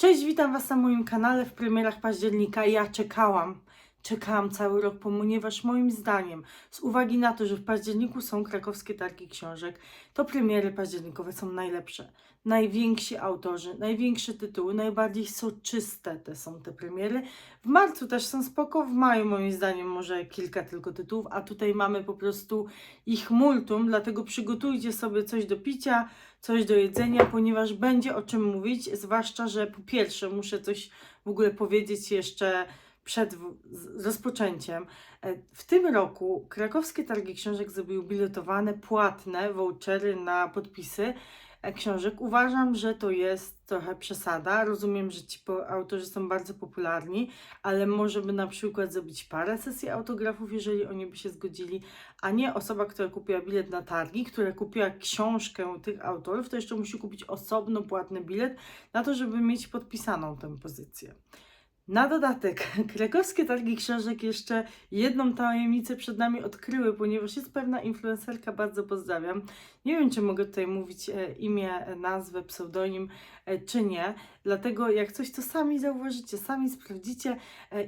Cześć, witam Was na moim kanale w premierach października. Ja czekałam, czekałam cały rok, ponieważ moim zdaniem, z uwagi na to, że w październiku są krakowskie targi książek, to premiery październikowe są najlepsze. Najwięksi autorzy, największe tytuły, najbardziej soczyste te są te premiery. W marcu też są spoko, w maju moim zdaniem może kilka tylko tytułów, a tutaj mamy po prostu ich multum, dlatego przygotujcie sobie coś do picia, coś do jedzenia, ponieważ będzie o czym mówić, zwłaszcza, że po pierwsze muszę coś w ogóle powiedzieć jeszcze przed rozpoczęciem. E, W tym roku krakowskie targi książek zrobiły biletowane, płatne vouchery na podpisy e, książek. Uważam, że to jest trochę przesada. Rozumiem, że ci autorzy są bardzo popularni, ale może by na przykład zrobić parę sesji autografów, jeżeli oni by się zgodzili, a nie osoba, która kupiła bilet na targi, która kupiła książkę tych autorów, to jeszcze musi kupić osobno płatny bilet na to, żeby mieć podpisaną tę pozycję. Na dodatek, krakowskie targi książek jeszcze jedną tajemnicę przed nami odkryły, ponieważ jest pewna influencerka, bardzo pozdrawiam. Nie wiem, czy mogę tutaj mówić e, imię, e, nazwę, pseudonim, e, czy nie. Dlatego jak coś, to sami zauważycie, sami sprawdzicie.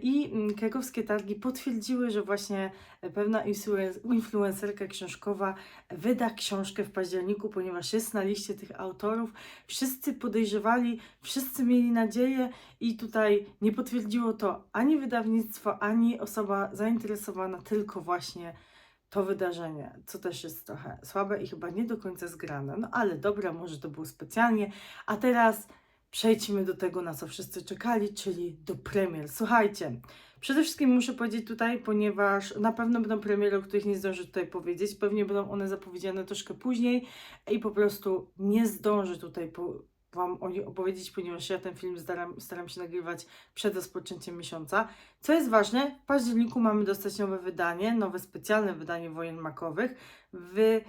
I mm, krakowskie targi potwierdziły, że właśnie pewna influen- influencerka książkowa wyda książkę w październiku, ponieważ jest na liście tych autorów. Wszyscy podejrzewali, wszyscy mieli nadzieję i tutaj nie potwierdziło to ani wydawnictwo, ani osoba zainteresowana, tylko właśnie to wydarzenie, co też jest trochę słabe i chyba nie do końca zgrane. No ale dobra, może to było specjalnie. A teraz przejdźmy do tego, na co wszyscy czekali, czyli do premier. Słuchajcie, przede wszystkim muszę powiedzieć tutaj, ponieważ na pewno będą premiery, o których nie zdążę tutaj powiedzieć. Pewnie będą one zapowiedziane troszkę później i po prostu nie zdążę tutaj po, Wam o nich opowiedzieć, ponieważ ja ten film staram, staram się nagrywać przed rozpoczęciem miesiąca. Co jest ważne, w październiku mamy dostać nowe wydanie, nowe specjalne wydanie wojen makowych w e,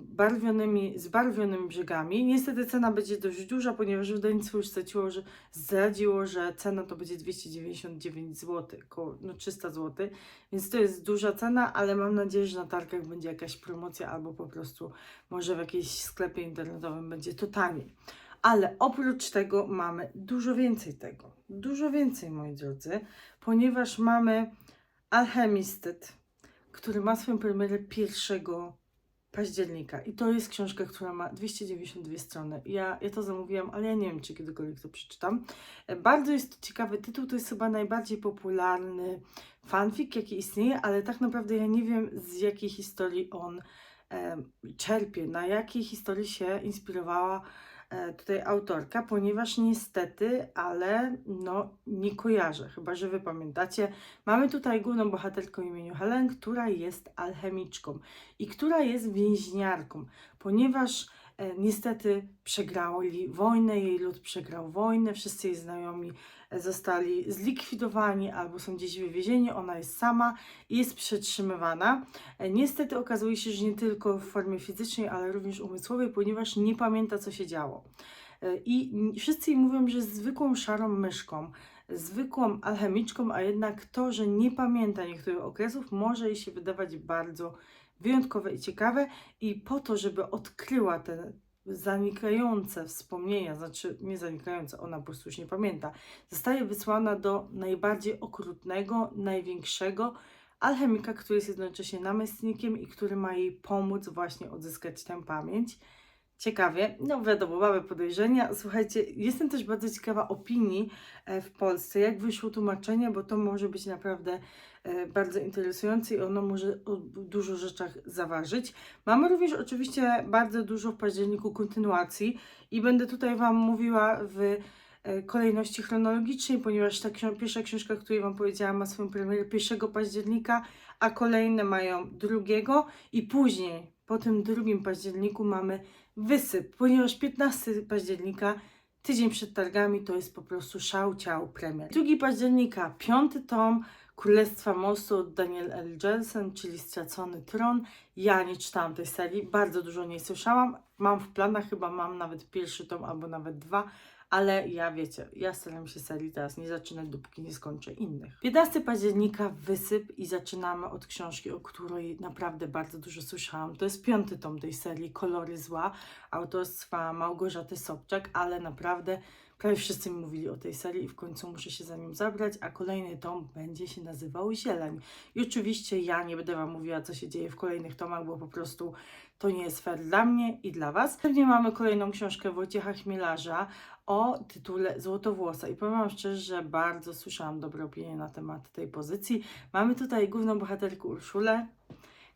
barwionymi, z barwionymi brzegami. Niestety cena będzie dość duża, ponieważ wydawnictwo już zdradziło, że, zdradziło, że cena to będzie 299 zł, około no 300 zł, więc to jest duża cena, ale mam nadzieję, że na targach będzie jakaś promocja albo po prostu może w jakimś sklepie internetowym będzie to taniej. Ale oprócz tego mamy dużo więcej tego. Dużo więcej, moi drodzy, ponieważ mamy Alchemisted, który ma swoją premierę 1 października. I to jest książka, która ma 292 strony. Ja, ja to zamówiłam, ale ja nie wiem, czy kiedykolwiek to przeczytam. E, Bardzo jest to ciekawy tytuł, to jest chyba najbardziej popularny fanfic, jaki istnieje, ale tak naprawdę ja nie wiem, z jakiej historii on em, czerpie, na jakiej historii się inspirowała e, tutaj autorka, ponieważ niestety, ale no nie kojarzę, chyba że wy pamiętacie. Mamy tutaj główną bohaterkę imieniu Helen, która jest alchemiczką i która jest więźniarką, ponieważ e, niestety przegrali wojnę, jej lud przegrał wojnę, wszyscy jej znajomi e, zostali zlikwidowani albo są gdzieś wywiezieni, ona jest sama i jest przetrzymywana. E, Niestety okazuje się, że nie tylko w formie fizycznej, ale również umysłowej, ponieważ nie pamięta, co się działo. E, I wszyscy jej mówią, że jest zwykłą szarą myszką, zwykłą alchemiczką, a jednak to, że nie pamięta niektórych okresów, może jej się wydawać bardzo wyjątkowe i ciekawe. I po to, żeby odkryła te zanikające wspomnienia, znaczy nie zanikające, ona po prostu już nie pamięta, zostaje wysłana do najbardziej okrutnego, największego alchemika, który jest jednocześnie namiestnikiem i który ma jej pomóc właśnie odzyskać tę pamięć. Ciekawie, no wiadomo, mamy podejrzenia. Słuchajcie, jestem też bardzo ciekawa opinii e, w Polsce, jak wyszło tłumaczenie, bo to może być naprawdę e, bardzo interesujące i ono może o dużo rzeczach zaważyć. Mamy również oczywiście bardzo dużo w październiku kontynuacji i będę tutaj Wam mówiła w e, kolejności chronologicznej, ponieważ ta ksi- pierwsza książka, której Wam powiedziałam, ma swoją premierę 1 października, a kolejne mają drugiego i później, po tym drugim październiku mamy wysyp, ponieważ 15 października, tydzień przed targami, to jest po prostu szał ciał premier. 2 października, piąty tom Królestwa Mostu od Daniel L. Jensen, czyli Stracony Tron. Ja nie czytałam tej serii, bardzo dużo nie słyszałam. Mam w planach, chyba mam nawet pierwszy tom albo nawet dwa, ale ja wiecie, ja staram się serii teraz nie zaczynać, dopóki nie skończę innych. 15 października wysyp i zaczynamy od książki, o której naprawdę bardzo dużo słyszałam. To jest piąty tom tej serii Kolory Zła, autorstwa Małgorzaty Sobczak, ale naprawdę Prawie wszyscy mi mówili o tej serii i w końcu muszę się za nią zabrać, a kolejny tom będzie się nazywał Zieleń. I oczywiście ja nie będę Wam mówiła, co się dzieje w kolejnych tomach, bo po prostu to nie jest fair dla mnie i dla Was. Pewnie mamy kolejną książkę Wojciecha Chmielarza o tytule Złotowłosa i powiem Wam szczerze, że bardzo słyszałam dobre opinie na temat tej pozycji. Mamy tutaj główną bohaterkę Urszulę,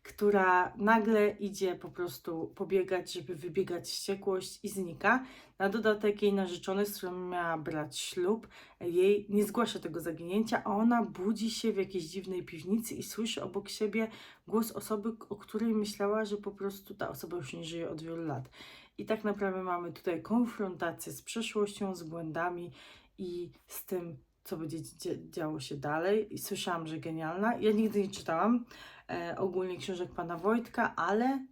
która nagle idzie po prostu pobiegać, żeby wybiegać wściekłość i znika. Na dodatek jej narzeczony, z którym miała brać ślub, jej nie zgłasza tego zaginięcia, a ona budzi się w jakiejś dziwnej piwnicy i słyszy obok siebie głos osoby, o której myślała, że po prostu ta osoba już nie żyje od wielu lat. I tak naprawdę mamy tutaj konfrontację z przeszłością, z błędami i z tym, co będzie dzia- działo się dalej. I słyszałam, że genialna. Ja nigdy nie czytałam e, ogólnie książek pana Wojtka, ale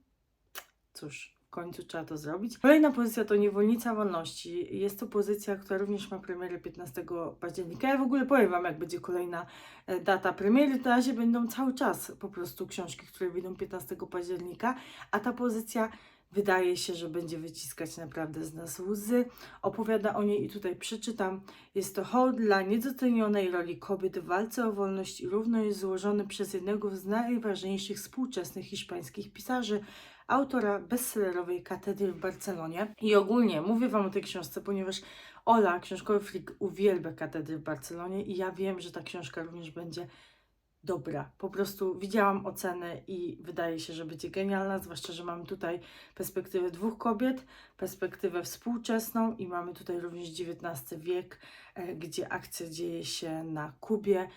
cóż, w końcu trzeba to zrobić. Kolejna pozycja to Niewolnica Wolności. Jest to pozycja, która również ma premierę 15 października. Ja w ogóle powiem Wam, jak będzie kolejna e, data premiery. Na razie będą cały czas po prostu książki, które wyjdą 15 października, a ta pozycja wydaje się, że będzie wyciskać naprawdę z nas łzy. Opowiada o niej i tutaj przeczytam. Jest to hołd dla niedocenionej roli kobiet w walce o wolność i równo jest złożony przez jednego z najważniejszych współczesnych hiszpańskich pisarzy, autora bestsellerowej Katedry w Barcelonie. I ogólnie mówię Wam o tej książce, ponieważ Ola, książkowy flik, uwielbia Katedry w Barcelonie i ja wiem, że ta książka również będzie dobra. Po prostu widziałam ocenę i wydaje się, że będzie genialna, zwłaszcza, że mamy tutaj perspektywę dwóch kobiet, perspektywę współczesną i mamy tutaj również XIX wiek, e, gdzie akcja dzieje się na Kubie,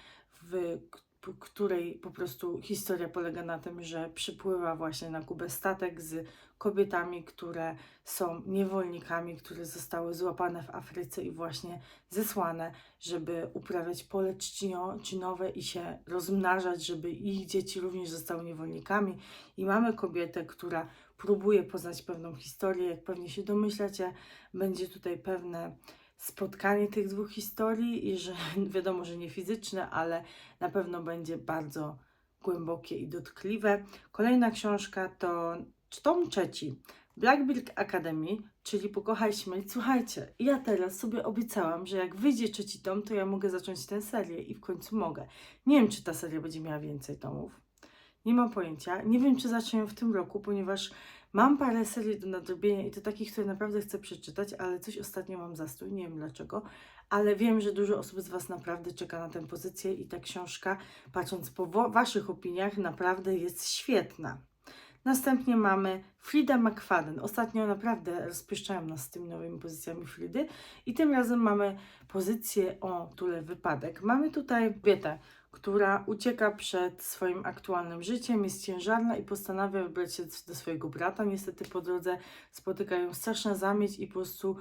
w której po prostu historia polega na tym, że przypływa właśnie na Kubę statek z kobietami, które są niewolnikami, które zostały złapane w Afryce i właśnie zesłane, żeby uprawiać pole trzcinio- trzcinowe i się rozmnażać, żeby ich dzieci również zostały niewolnikami. I mamy kobietę, która próbuje poznać pewną historię. Jak pewnie się domyślacie, będzie tutaj pewne spotkanie tych dwóch historii i że wiadomo, że nie fizyczne, ale na pewno będzie bardzo głębokie i dotkliwe. Kolejna książka to tom trzeci. Blackbird Academy, czyli Pokochaj Śmierć. Słuchajcie, ja teraz sobie obiecałam, że jak wyjdzie trzeci tom, to ja mogę zacząć tę serię i w końcu mogę. Nie wiem, czy ta seria będzie miała więcej tomów. Nie mam pojęcia. Nie wiem, czy zacznę ją w tym roku, ponieważ mam parę serii do nadrobienia i to takich, które naprawdę chcę przeczytać, ale coś ostatnio mam zastój, nie wiem dlaczego. Ale wiem, że dużo osób z Was naprawdę czeka na tę pozycję i ta książka, patrząc po Waszych opiniach, naprawdę jest świetna. Następnie mamy Frida McFadden. Ostatnio naprawdę rozpieszczają nas z tymi nowymi pozycjami Fridy. I tym razem mamy pozycję o tyle wypadek. Mamy tutaj kobietę, która ucieka przed swoim aktualnym życiem, jest ciężarna i postanawia wybrać się do swojego brata. Niestety po drodze spotykają straszna zamieć i po prostu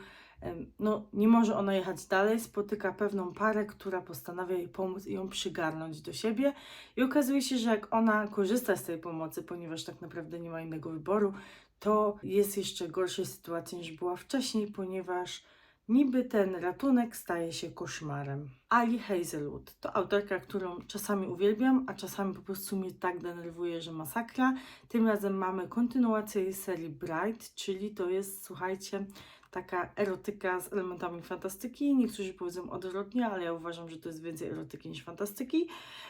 no, nie może ona jechać dalej. Spotyka pewną parę, która postanawia jej pomóc i ją przygarnąć do siebie. I okazuje się, że jak ona korzysta z tej pomocy, ponieważ tak naprawdę nie ma innego wyboru, to jest jeszcze gorszej sytuacji niż była wcześniej, ponieważ niby ten ratunek staje się koszmarem. Ali Hazelwood to autorka, którą czasami uwielbiam, a czasami po prostu mnie tak denerwuje, że masakra. Tym razem mamy kontynuację jej serii Bright, czyli to jest, słuchajcie, taka erotyka z elementami fantastyki. Niektórzy powiedzą odwrotnie, ale ja uważam, że to jest więcej erotyki niż fantastyki.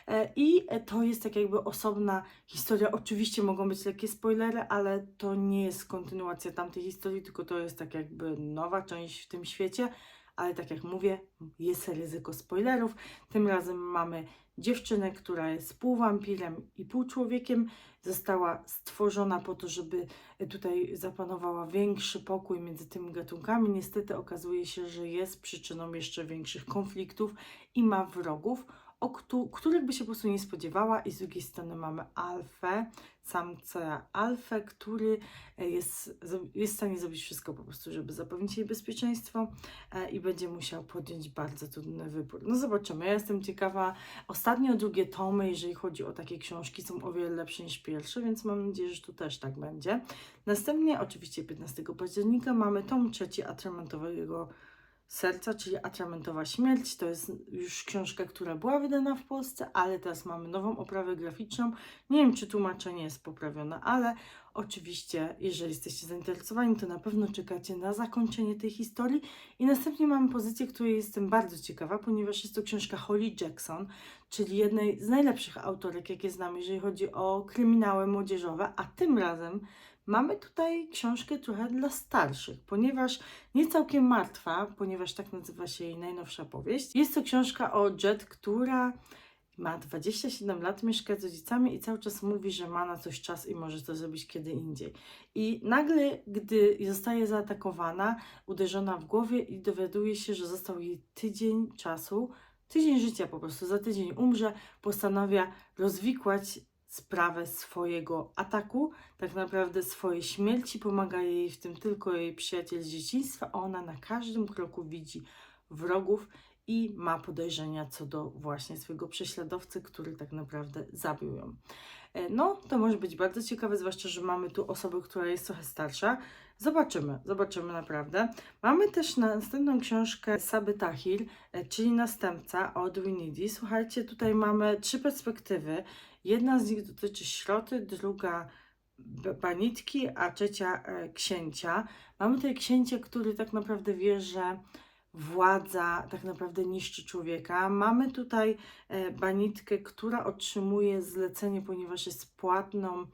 E, I to jest tak jakby osobna historia. Oczywiście mogą być lekkie spoilery, ale to nie jest kontynuacja tamtej historii, tylko to jest tak jakby nowa część w tym świecie. Ale tak jak mówię, jest ryzyko spoilerów. Tym razem mamy dziewczynę, która jest pół wampirem i pół człowiekiem. Została stworzona po to, żeby tutaj zapanowała większy pokój między tymi gatunkami. Niestety okazuje się, że jest przyczyną jeszcze większych konfliktów i ma wrogów, o któ- których by się po prostu nie spodziewała. I z drugiej strony mamy alfę, samca alfę, który e, jest, jest w stanie zrobić wszystko po prostu, żeby zapewnić jej bezpieczeństwo e, i będzie musiał podjąć bardzo trudny wybór. No zobaczymy, ja jestem ciekawa. Ostatnio drugie tomy, jeżeli chodzi o takie książki, są o wiele lepsze niż pierwsze, więc mam nadzieję, że tu też tak będzie. Następnie, oczywiście 15 października, mamy tom trzeci Atramentowego serca, czyli Atramentowa Śmierć. To jest już książka, która była wydana w Polsce, ale teraz mamy nową oprawę graficzną. Nie wiem, czy tłumaczenie jest poprawione, ale oczywiście, jeżeli jesteście zainteresowani, to na pewno czekacie na zakończenie tej historii. I następnie mamy pozycję, której jestem bardzo ciekawa, ponieważ jest to książka Holly Jackson, czyli jednej z najlepszych autorek, jakie znam, jeżeli chodzi o kryminały młodzieżowe, a tym razem mamy tutaj książkę trochę dla starszych, ponieważ nie całkiem martwa, ponieważ tak nazywa się jej najnowsza powieść. Jest to książka o Jet, która ma 27 lat, mieszka z rodzicami i cały czas mówi, że ma na coś czas i może to zrobić kiedy indziej. I nagle, gdy zostaje zaatakowana, uderzona w głowie i dowiaduje się, że został jej tydzień czasu, tydzień życia po prostu, za tydzień umrze, postanawia rozwikłać sprawę swojego ataku, tak naprawdę swojej śmierci. Pomaga jej w tym tylko jej przyjaciel z dzieciństwa, ona na każdym kroku widzi wrogów i ma podejrzenia co do właśnie swojego prześladowcy, który tak naprawdę zabił ją. E, No, to może być bardzo ciekawe, zwłaszcza, że mamy tu osobę, która jest trochę starsza. Zobaczymy, zobaczymy naprawdę. Mamy też następną książkę Saby Tahir, e, czyli następca Audrey Needy. Słuchajcie, tutaj mamy trzy perspektywy. Jedna z nich dotyczy śroty, druga banitki, a trzecia e, księcia. Mamy tutaj księcia, który tak naprawdę wie, że władza tak naprawdę niszczy człowieka. Mamy tutaj e, banitkę, która otrzymuje zlecenie, ponieważ jest płatną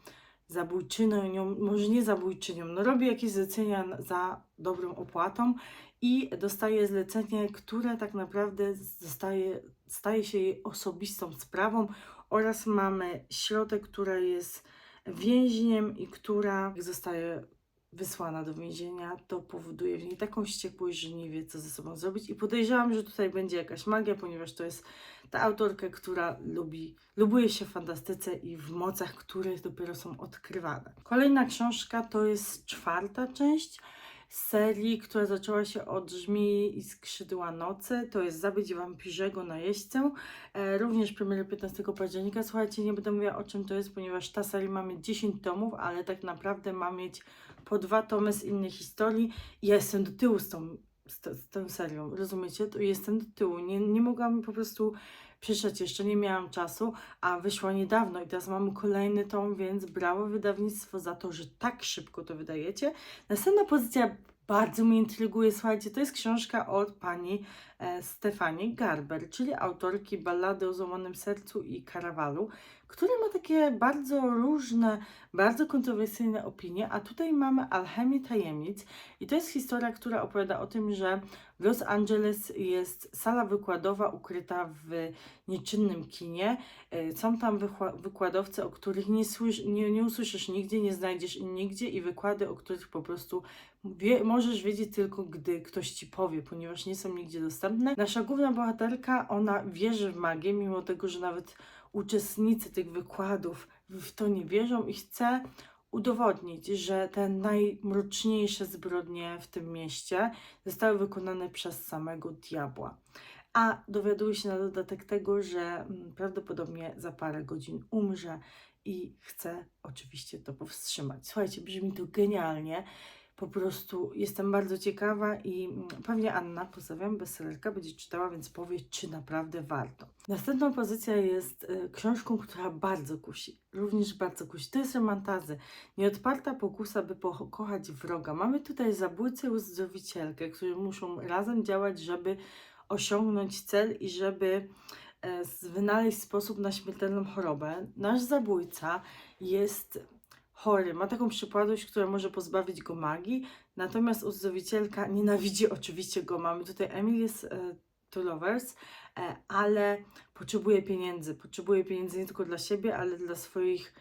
zabójczynią, nią- może nie zabójczynią, no robi jakieś zlecenia za dobrą opłatą i dostaje zlecenie, które tak naprawdę zostaje, staje się jej osobistą sprawą oraz mamy środek, która jest więźniem i która zostaje wysłana do więzienia, to powoduje w niej taką wściekłość, że nie wie, co ze sobą zrobić. I podejrzewam, że tutaj będzie jakaś magia, ponieważ to jest ta autorka, która lubi, lubuje się w fantastyce i w mocach, które dopiero są odkrywane. Kolejna książka to jest czwarta część serii, która zaczęła się od Żmii i Skrzydła Nocy. To jest Zabić Wampirzego na jeźdźcę. E, również premiery 15 października. Słuchajcie, nie będę mówiła o czym to jest, ponieważ ta seria ma mieć 10 tomów, ale tak naprawdę ma mieć po dwa tomy z innej historii. Ja jestem do tyłu z tą, z, z tą serią, rozumiecie? To jestem do tyłu. Nie, nie mogłam po prostu przeczytać, jeszcze nie miałam czasu, a wyszła niedawno i teraz mamy kolejny tom, więc brawo wydawnictwo za to, że tak szybko to wydajecie. Następna pozycja bardzo mnie intryguje, słuchajcie, to jest książka od pani e, Garber, czyli autorki Ballady o złamanym sercu i Karawalu, który ma takie bardzo różne, bardzo kontrowersyjne opinie, a tutaj mamy Alchemię Tajemnic i to jest historia, która opowiada o tym, że w Los Angeles jest sala wykładowa ukryta w nieczynnym kinie. E, Są tam wykładowcy, o których nie, słysz, nie, nie usłyszysz nigdzie, nie znajdziesz nigdzie i wykłady, o których po prostu wie, możesz wiedzieć tylko, gdy ktoś ci powie, ponieważ nie są nigdzie dostępne. Nasza główna bohaterka, ona wierzy w magię, mimo tego, że nawet uczestnicy tych wykładów w to nie wierzą i chce udowodnić, że te najmroczniejsze zbrodnie w tym mieście zostały wykonane przez samego diabła. A dowiaduje się na dodatek tego, że mm, prawdopodobnie za parę godzin umrze i chce oczywiście to powstrzymać. Słuchajcie, brzmi to genialnie. Po prostu jestem bardzo ciekawa i mm, pewnie Anna, pozdrawiam, bestsellerka, będzie czytała, więc powie, czy naprawdę warto. Następna pozycja jest y, książką, która bardzo kusi. Również bardzo kusi. To jest romantazy. Nieodparta pokusa, by pokochać wroga. Mamy tutaj zabójcę i uzdrowicielkę, którzy muszą razem działać, żeby osiągnąć cel i żeby e, wynaleźć sposób na śmiertelną chorobę. Nasz zabójca jest chory, ma taką przypadłość, która może pozbawić go magii, natomiast uzdrowicielka nienawidzi oczywiście go. Mamy tutaj Emilię z e, e, ale potrzebuje pieniędzy. Potrzebuje pieniędzy nie tylko dla siebie, ale dla swoich,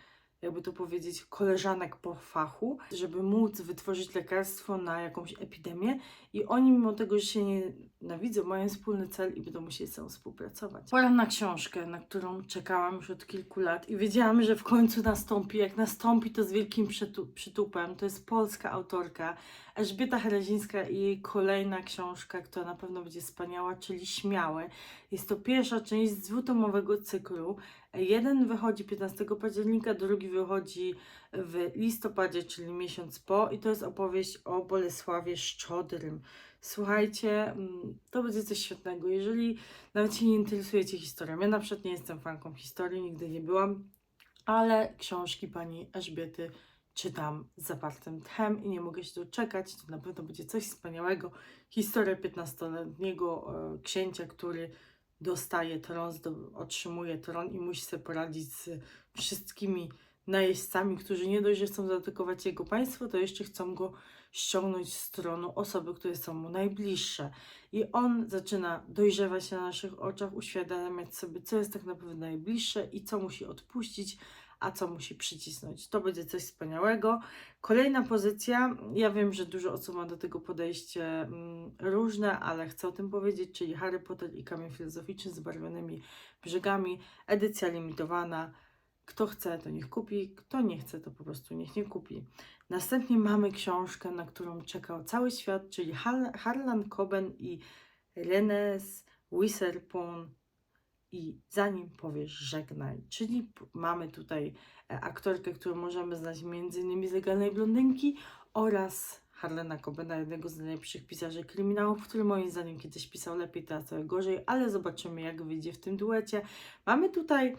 jakby to powiedzieć, koleżanek po fachu, żeby móc wytworzyć lekarstwo na jakąś epidemię. I oni, mimo tego, że się nie nienawidzą, mają wspólny cel i będą musieli ze sobą współpracować. Pora na książkę, na którą czekałam już od kilku lat i wiedziałam, że w końcu nastąpi. Jak nastąpi, to z wielkim przytu- przytupem. To jest polska autorka Elżbieta Herazińska i jej kolejna książka, która na pewno będzie wspaniała, czyli Śmiały. Jest to pierwsza część z dwutomowego cyklu Jeden wychodzi 15 października, drugi wychodzi w listopadzie, czyli miesiąc po, i to jest opowieść o Bolesławie Szczodrym. Słuchajcie, mm, to będzie coś świetnego. Jeżeli nawet się nie interesujecie historią, ja na przykład nie jestem fanką historii, nigdy nie byłam, ale książki pani Elżbiety czytam z zapartym tchem i nie mogę się doczekać. To na pewno będzie coś wspaniałego. Historia 15-letniego e, księcia, który dostaje tron, otrzymuje tron i musi sobie poradzić z wszystkimi najeźdźcami, którzy nie dość, że chcą zaatakować jego państwo, to jeszcze chcą go ściągnąć z tronu osoby, które są mu najbliższe. I on zaczyna dojrzewać na naszych oczach, uświadamiać sobie, co jest tak naprawdę najbliższe i co musi odpuścić, a co musi przycisnąć. To będzie coś wspaniałego. Kolejna pozycja, ja wiem, że dużo osób ma do tego podejście mm, różne, ale chcę o tym powiedzieć, czyli Harry Potter i Kamień Filozoficzny z barwionymi brzegami, edycja limitowana. Kto chce, to niech kupi, kto nie chce, to po prostu niech nie kupi. Następnie mamy książkę, na którą czekał cały świat, czyli Har- Harlan Coben i Renes Witherspoon i zanim powiesz żegnaj, czyli mamy tutaj e, aktorkę, którą możemy znać m.in. z Legalnej Blondynki oraz Harlana Cobena, jednego z najlepszych pisarzy kryminałów, który moim zdaniem kiedyś pisał lepiej, teraz trochę gorzej, ale zobaczymy jak wyjdzie w tym duecie. Mamy tutaj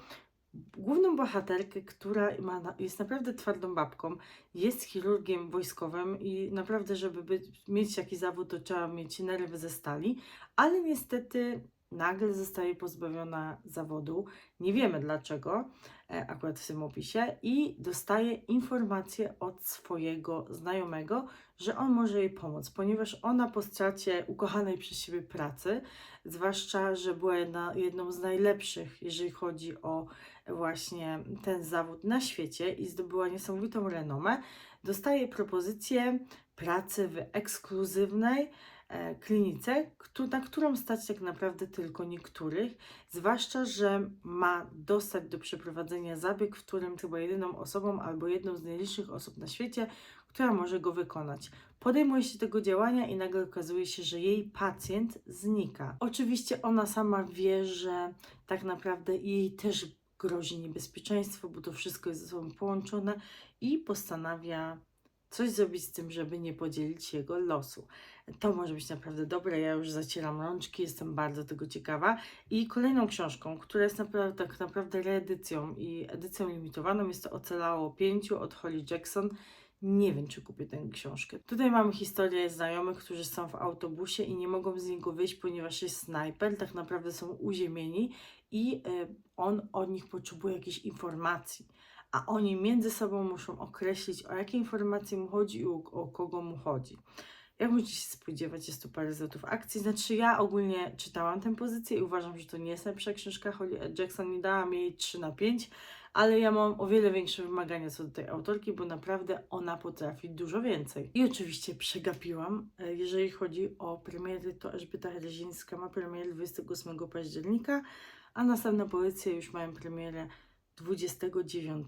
główną bohaterkę, która ma, jest naprawdę twardą babką, jest chirurgiem wojskowym i naprawdę, żeby być, mieć taki zawód, to trzeba mieć nerwy ze stali, ale niestety nagle zostaje pozbawiona zawodu. Nie wiemy dlaczego, e, akurat w tym opisie, i dostaje informację od swojego znajomego, że on może jej pomóc, ponieważ ona po stracie ukochanej przez siebie pracy, zwłaszcza, że była jedna, jedną z najlepszych, jeżeli chodzi o właśnie ten zawód na świecie i zdobyła niesamowitą renomę, dostaje propozycję pracy w ekskluzywnej klinice, któ- na którą stać tak naprawdę tylko niektórych, zwłaszcza, że ma dostać do przeprowadzenia zabieg, w którym chyba jedyną osobą albo jedną z najliczniejszych osób na świecie, która może go wykonać. Podejmuje się tego działania i nagle okazuje się, że jej pacjent znika. Oczywiście ona sama wie, że tak naprawdę jej też grozi niebezpieczeństwo, bo to wszystko jest ze sobą połączone i postanawia coś zrobić z tym, żeby nie podzielić jego losu. To może być naprawdę dobre, ja już zacieram rączki, jestem bardzo tego ciekawa. I kolejną książką, która jest naprawdę, tak naprawdę reedycją i edycją limitowaną, jest to Ocalało Pięciu od Holly Jackson. Nie wiem, czy kupię tę książkę. Tutaj mamy historię znajomych, którzy są w autobusie i nie mogą z niego wyjść, ponieważ jest snajper. Tak naprawdę są uziemieni i y, on od nich potrzebuje jakichś informacji. A oni między sobą muszą określić, o jakie informacje mu chodzi i o, o kogo mu chodzi. Jak możecie się spodziewać, jest tu parę zwrotów akcji. Znaczy, ja ogólnie czytałam tę pozycję i uważam, że to nie jest najlepsza książka. Holly Jackson nie dałam jej 3 na 5, ale ja mam o wiele większe wymagania co do tej autorki, bo naprawdę ona potrafi dużo więcej. I oczywiście przegapiłam, e, jeżeli chodzi o premiery, to Elżbieta Rezińska ma premierę 28 października, a następne pozycje już mają premierę 29.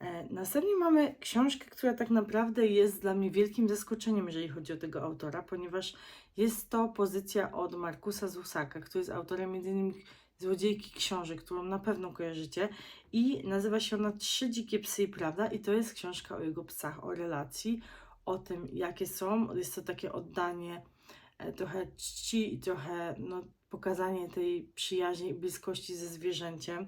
E, Następnie mamy książkę, która tak naprawdę jest dla mnie wielkim zaskoczeniem, jeżeli chodzi o tego autora, ponieważ jest to pozycja od Markusa Zusaka, który jest autorem m.in. Złodziejki książek, którą na pewno kojarzycie i nazywa się ona Trzy dzikie psy i prawda i to jest książka o jego psach, o relacji, o tym jakie są. Jest to takie oddanie e, trochę czci i trochę no, pokazanie tej przyjaźni i bliskości ze zwierzęciem.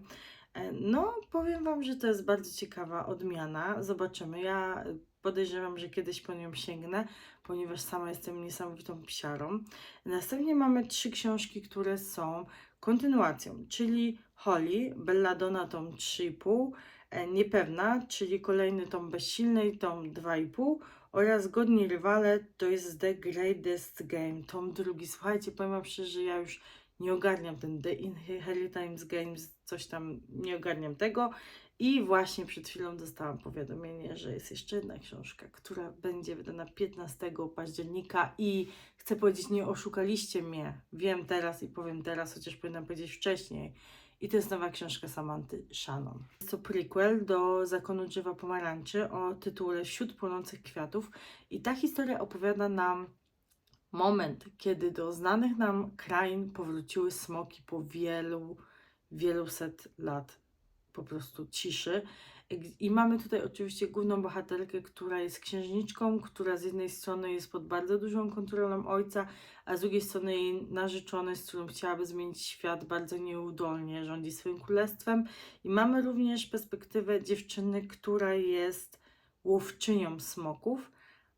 E, No, powiem Wam, że to jest bardzo ciekawa odmiana. Zobaczymy. Ja podejrzewam, że kiedyś po nią sięgnę, ponieważ sama jestem niesamowitą psiarą. Następnie mamy trzy książki, które są kontynuacją, czyli Holly, Belladonna tom 3,5, e, Niepewna, czyli kolejny tom Bezsilnej, tom 2,5 oraz Godni Rywale, to jest The Greatest Game, tom drugi. Słuchajcie, powiem Wam szczerze, że ja już nie ogarniam ten The Inheritance Games, coś tam, nie ogarniam tego. I właśnie przed chwilą dostałam powiadomienie, że jest jeszcze jedna książka, która będzie wydana 15 października i chcę powiedzieć, nie oszukaliście mnie. Wiem teraz i powiem teraz, chociaż powinnam powiedzieć wcześniej. I to jest nowa książka Samanty Shannon. Jest to prequel do Zakonu Drzewa Pomarańczy o tytule Wśród płonących kwiatów. I ta historia opowiada nam moment, kiedy do znanych nam krain powróciły smoki po wielu, wielu set lat po prostu ciszy. I mamy tutaj oczywiście główną bohaterkę, która jest księżniczką, która z jednej strony jest pod bardzo dużą kontrolą ojca, a z drugiej strony jej narzeczony, z którym chciałaby zmienić świat, bardzo nieudolnie rządzi swoim królestwem. I mamy również perspektywę dziewczyny, która jest łowczynią smoków.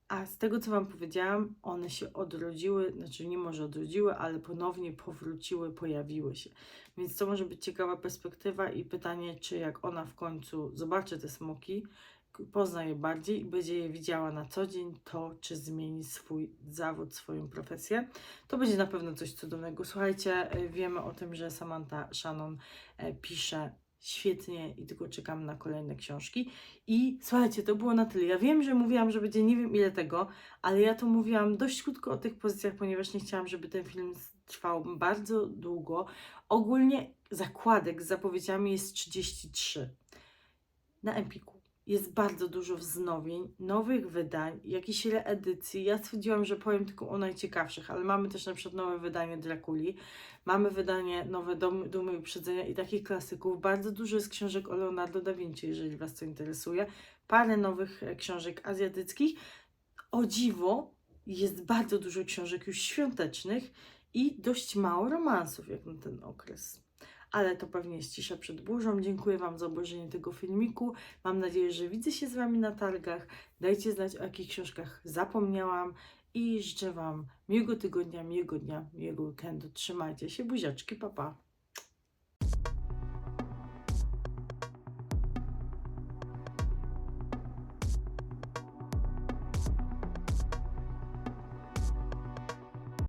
A z tego, co Wam powiedziałam, one się odrodziły, znaczy nie może odrodziły, ale ponownie powróciły, pojawiły się. Więc to może być ciekawa perspektywa i pytanie, czy jak ona w końcu zobaczy te smoki, pozna je bardziej i będzie je widziała na co dzień, to czy zmieni swój zawód, swoją profesję. To będzie na pewno coś cudownego. Słuchajcie, e, wiemy o tym, że Samantha Shannon e, pisze świetnie i tylko czekam na kolejne książki. I słuchajcie, to było na tyle. Ja wiem, że mówiłam, że będzie nie wiem ile tego, ale ja to mówiłam dość krótko o tych pozycjach, ponieważ nie chciałam, żeby ten film trwał bardzo długo. Ogólnie zakładek z zapowiedziami jest 33 na Empiku. Jest bardzo dużo wznowień, nowych wydań, jakichś reedycji. Ja stwierdziłam, że powiem tylko o najciekawszych, ale mamy też na przykład nowe wydanie Drakuli, mamy wydanie nowe Dumy i Uprzedzenia i takich klasyków. Bardzo dużo jest książek o Leonardo da Vinci, jeżeli Was to interesuje. Parę nowych e, książek azjatyckich. O dziwo, jest bardzo dużo książek już świątecznych i dość mało romansów, jak na ten okres. Ale to pewnie jest cisza przed burzą. Dziękuję Wam za obejrzenie tego filmiku. Mam nadzieję, że widzę się z Wami na targach. Dajcie znać, o jakich książkach zapomniałam i życzę Wam miłego tygodnia, miłego dnia, miłego weekendu. Trzymajcie się, buziaczki, papa. Pa.